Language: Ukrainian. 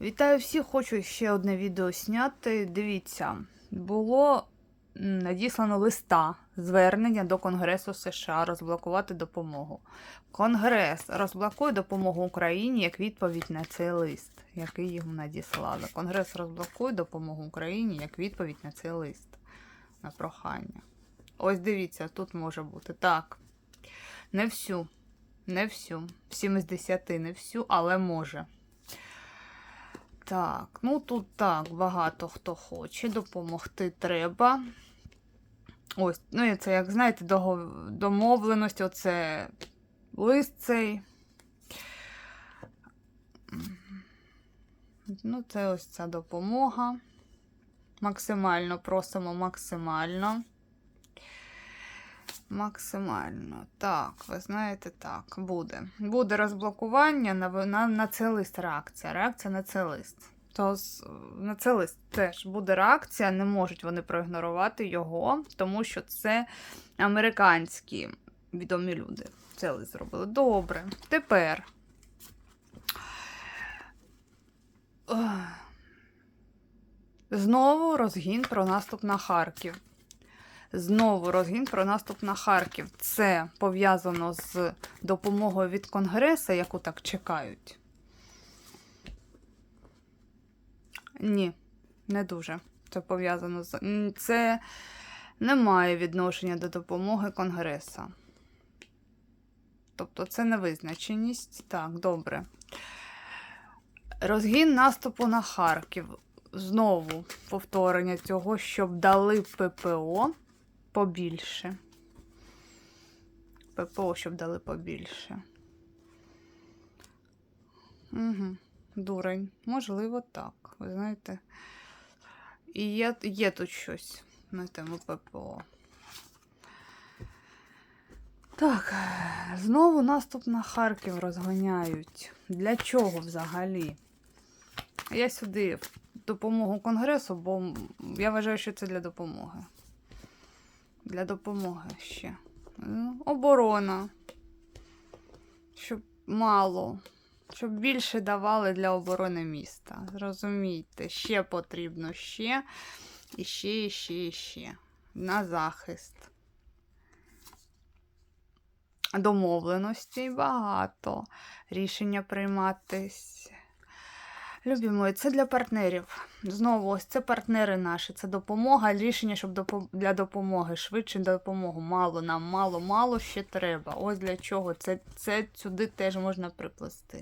Вітаю всіх! Хочу ще одне відео зняти. Дивіться, було надіслано листа звернення до Конгресу США розблокувати допомогу. Конгрес розблокує допомогу Україні як відповідь на цей лист, який йому надіслали. Конгрес розблокує допомогу Україні як відповідь на цей лист на прохання. Ось дивіться, тут може бути так. Не всю, не всю. 7 з 10 не всю, але може. Так, ну тут так, багато хто хоче, допомогти треба. Ось, ну і це, як знаєте, домовленість, оце лист цей. Ну, це ось ця допомога. Максимально просимо максимально. Максимально. Так, ви знаєте, так, буде. Буде розблокування на, на, на цей лист реакція. Реакція на цей лист. То на цей лист теж буде реакція, не можуть вони проігнорувати його, тому що це американські відомі люди. Це лист зробили. Добре. Тепер. Знову розгін про наступ на Харків. Знову розгін про наступ на Харків. Це пов'язано з допомогою від Конгресу, яку так чекають. Ні, не дуже. Це пов'язано з. Це не має відношення до допомоги Конгреса. Тобто це невизначеність. Так, добре. Розгін наступу на Харків. Знову повторення цього, щоб дали ППО побільше. ППО, щоб дали побільше. Угу. Дурень. Можливо, так. Ви знаєте. І є, є тут щось на тему ППО. Так, знову наступ на Харків розганяють. Для чого взагалі? Я сюди в допомогу Конгресу, бо я вважаю, що це для допомоги. Для допомоги ще. Ну, Оборона. Щоб мало. Щоб більше давали для оборони міста. Зрозумійте, ще потрібно ще. І ще, і ще, і ще. На захист. Домовленостей багато. Рішення прийматись. Любі мої, це для партнерів. Знову, ось це партнери наші, це допомога, рішення, щоб допо- для допомоги, швидше допомогу. Мало нам, мало, мало ще треба. Ось для чого. Це, це сюди теж можна приплести.